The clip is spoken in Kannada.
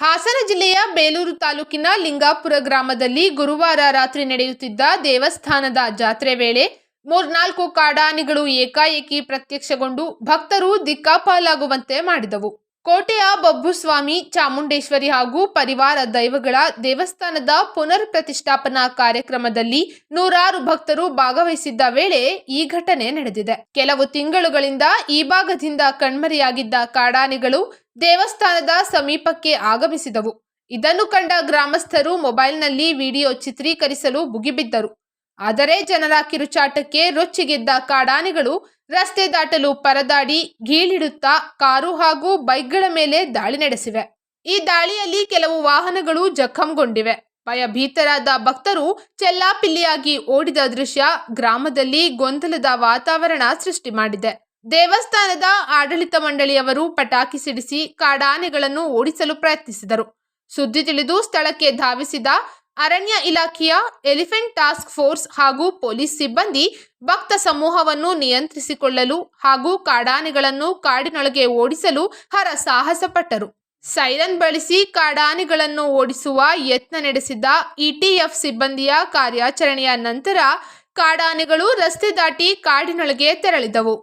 ಹಾಸನ ಜಿಲ್ಲೆಯ ಬೇಲೂರು ತಾಲೂಕಿನ ಲಿಂಗಾಪುರ ಗ್ರಾಮದಲ್ಲಿ ಗುರುವಾರ ರಾತ್ರಿ ನಡೆಯುತ್ತಿದ್ದ ದೇವಸ್ಥಾನದ ಜಾತ್ರೆ ವೇಳೆ ಮೂರ್ನಾಲ್ಕು ಕಾಡಾನೆಗಳು ಏಕಾಏಕಿ ಪ್ರತ್ಯಕ್ಷಗೊಂಡು ಭಕ್ತರು ದಿಕ್ಕಾಪಾಲಾಗುವಂತೆ ಮಾಡಿದವು. ಕೋಟೆಯ ಬಬ್ಬುಸ್ವಾಮಿ, ಚಾಮುಂಡೇಶ್ವರಿ ಹಾಗೂ ಪರಿವಾರ ದೈವಗಳ ದೇವಸ್ಥಾನದ ಪುನರ್ ಪ್ರತಿಷ್ಠಾಪನಾ ಕಾರ್ಯಕ್ರಮದಲ್ಲಿ ನೂರಾರು ಭಕ್ತರು ಭಾಗವಹಿಸಿದ್ದ ವೇಳೆ ಈ ಘಟನೆ ನಡೆದಿದೆ. ಕೆಲವು ತಿಂಗಳುಗಳಿಂದ ಈ ಭಾಗದಿಂದ ಕಣ್ಮರೆಯಾಗಿದ್ದ ಕಾಡಾನೆಗಳು ದೇವಸ್ಥಾನದ ಸಮೀಪಕ್ಕೆ ಆಗಮಿಸಿದವು. ಇದನ್ನು ಕಂಡ ಗ್ರಾಮಸ್ಥರು ಮೊಬೈಲ್ನಲ್ಲಿ ವಿಡಿಯೋ ಚಿತ್ರೀಕರಿಸಲು ಮುಗಿಬಿದ್ದರು ಆದರೆ ಜನರ ಕಿರುಚಾಟಕ್ಕೆ ರೊಚ್ಚಿಗೆದ್ದ ಕಾಡಾನೆಗಳು ರಸ್ತೆ ದಾಟಲು ಪರದಾಡಿ ಗೀಳಿಡುತ್ತಾ ಕಾರು ಹಾಗೂ ಬೈಕ್ಗಳ ಮೇಲೆ ದಾಳಿ ನಡೆಸಿವೆ. ಈ ದಾಳಿಯಲ್ಲಿ ಕೆಲವು ವಾಹನಗಳು ಜಖಂಗೊಂಡಿವೆ. ಭಯಭೀತರಾದ ಭಕ್ತರು ಚೆಲ್ಲಾಪಿಲ್ಲಿಯಾಗಿ ಓಡಿದ ದೃಶ್ಯ ಗ್ರಾಮದಲ್ಲಿ ಗೊಂದಲದ ವಾತಾವರಣ ಸೃಷ್ಟಿ ಮಾಡಿದೆ. ದೇವಸ್ಥಾನದ ಆಡಳಿತ ಮಂಡಳಿಯವರು ಪಟಾಕಿ ಸಿಡಿಸಿ ಕಾಡಾನೆಗಳನ್ನು ಓಡಿಸಲು ಪ್ರಯತ್ನಿಸಿದರು. ಸುದ್ದಿ ತಿಳಿದು ಸ್ಥಳಕ್ಕೆ ಧಾವಿಸಿದ ಅರಣ್ಯ ಇಲಾಖೆಯ ಎಲಿಫೆಂಟ್ ಟಾಸ್ಕ್ ಫೋರ್ಸ್ ಹಾಗೂ ಪೊಲೀಸ್ ಸಿಬ್ಬಂದಿ ಭಕ್ತ ಸಮೂಹವನ್ನು ನಿಯಂತ್ರಿಸಿಕೊಳ್ಳಲು ಹಾಗೂ ಕಾಡಾನೆಗಳನ್ನು ಕಾಡಿನೊಳಗೆ ಓಡಿಸಲು ಹರ ಸಾಹಸಪಟ್ಟರು. ಸೈರನ್ ಬಳಸಿ ಕಾಡಾನೆಗಳನ್ನು ಓಡಿಸುವ ಯತ್ನ ನಡೆಸಿದ ಇಟಿಎಫ್ ಸಿಬ್ಬಂದಿಯ ಕಾರ್ಯಾಚರಣೆಯ ನಂತರ ಕಾಡಾನೆಗಳು ರಸ್ತೆ ದಾಟಿ ಕಾಡಿನೊಳಗೆ ತೆರಳಿದವು.